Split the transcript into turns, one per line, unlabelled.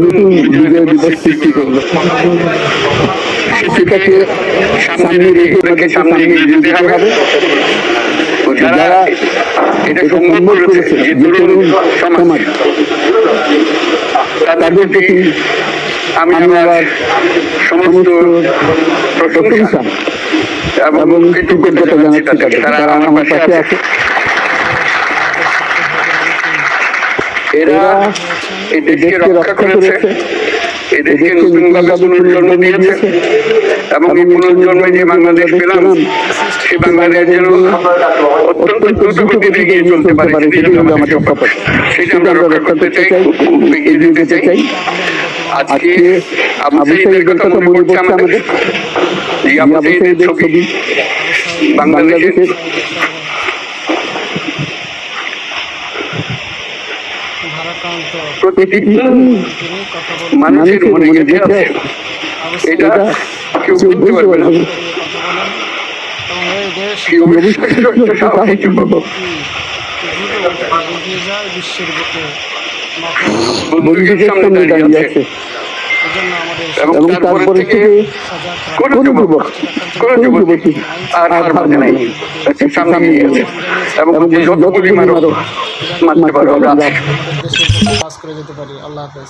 নতুন বিজয় দিবস সৃষ্টি করল সেটাকে সামনে রেখে রেখে সামনে এগিয়ে যেতে হবে যারা
এটা
সম্ভব করেছে যে তরুণ সমাজ তাদের প্রতি
আমি
আমি
আমার সমস্ত
প্রশংসা এবং কৃতজ্ঞতা জানাচ্ছি তারা আমার পাশে আছে।
এরা এই দেশকে রক্ষা করেছে এই দেশকে নতুনভাবে পুনর্জন্ম দিয়েছে এবং এই পুনর্জন্মে যে বাংলাদেশ পেলাম সেই বাংলাদেশ যেন অত্যন্ত দ্রুত গতিতে এগিয়ে চলতে পারে আমাদের
আমাদের
সেটা আমরা রক্ষা করতে চাই এগিয়ে যেতে চাই। আজকে সাইদের
সাইদের
কথা মনে পড়ছে আমাদের। এই সাইদের ছবি বাংলাদেশের
ভারাক্রান্ত
মানুষের মনে গেঁথে আছে এটা কেউ
কেউ
পারবে না।
এবং
তারপরে থেকে কোন যুবক কোন যুবতী আর হার নাই। সামনে এগিয়ে আছে এবং
এবং
যত গুলি মারো মারতে পারো আমরা।
করে যেতে পারি। আল্লাহ হাফেজ।